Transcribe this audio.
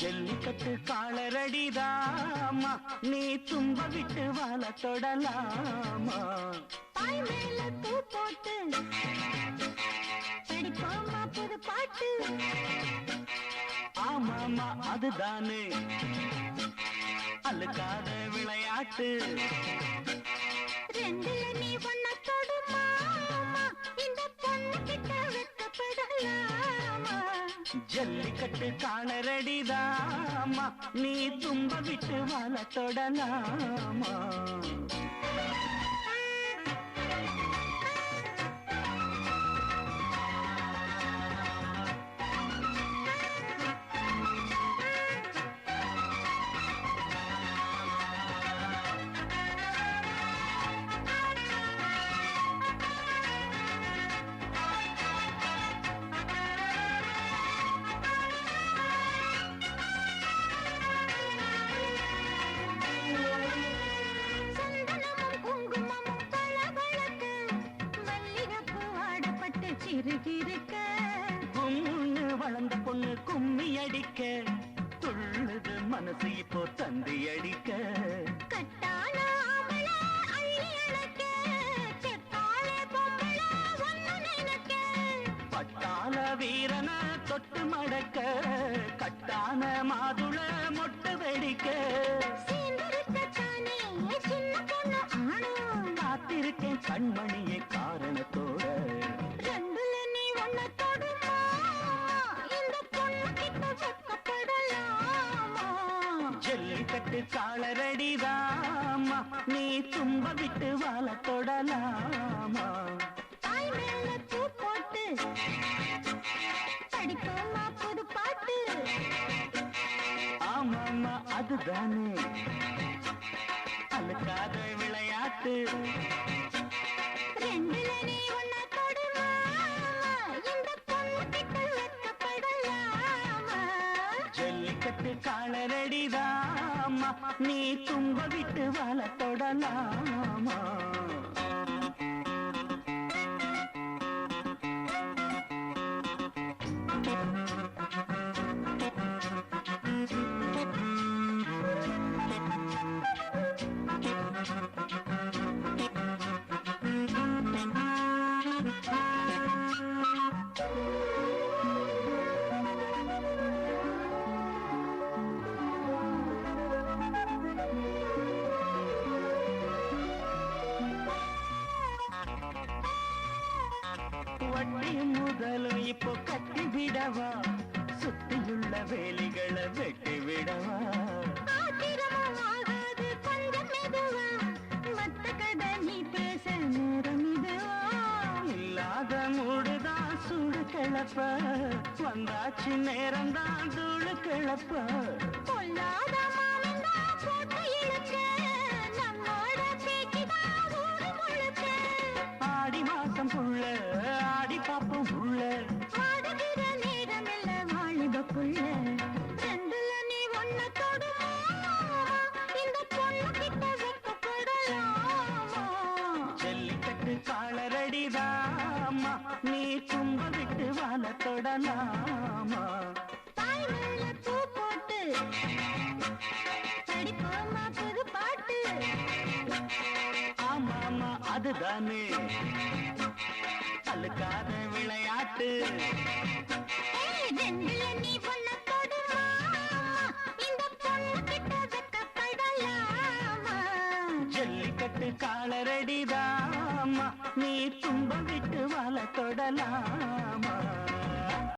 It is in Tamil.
ஜல்லிக்கட்டு காலரடிதாமா? நீ தும்ப விட்டு வாழ தொடலாமா? பாய் மேல பூ போட்டு படிப்போமா புது பாட்டு? ஆமாமா அதுதானே. அழுக்காத விளையாட்டு. ரெண்டுல நீ ஒன்ன ஜல்லிக்கட்டு காலரடிதாமா நீ தும்ப விட்டு வாழ தொடலாமா சிறுகிருக்க கும்முன்னு வளர்ந்த பொண்ணு கும்மி அடிக்க துள்ளுது மனசு இப்போ தந்தி அடிக்க. பட்டாள வீரன தொட்டு மடக்க கட்டான மாதுள மொட்டு வெடிக்க. காத்திருக்கேன் கண்மணியை காரணத்தோட ஜல்லிக்கட்டு காலரடிதாமா நீ தும்ப விட்டு வாழ தொடலாமா? தாய் மேல பூ போட்டு படிப்போமா புது பாட்டு. ஆமாமா அதுதானே. அழுக்காத விளையாட்டு. ரெண்டுல நீ ஒன்ன தொடுமா? இந்த பொண்ணு கிட்ட வெக்கப்படலாமா ஜல்லிக்கட்டு அம்மா நீ தும்ப விட்டு வள தொடலாமா வட்டி முதலும் இப்போ கட்டி விடவா? சுத்தியுள்ள வேலிகளை வெட்டி விடவா? நேரம் கிளப்ப. வந்தாச்சு நேரம்தான் தூளு கிளப்ப. பொல்லாத மாமந்தா போட்டு மாசம் புள்ள ஆடி பாப்போம் உள்ள ஆடுகிற நேரமில்ல வாலிப புள்ள ரெண்டுல நீ ஒன்ன தொடுமா இந்த பொண்ணு கிட்ட வெக்கப்படலாமா ஜல்லிக்கட்டு காலரடிதாமா? நீ தும்ப விட்டு வாழ தொடலாமா தாய் மேல பூ போட்டு. அதுதானே. அழுக்காத விளையாட்டு. ஜல்லிக்கட்டு காலரடிதாமா? நீ தும்ப விட்டு வாழ தொடலாமா?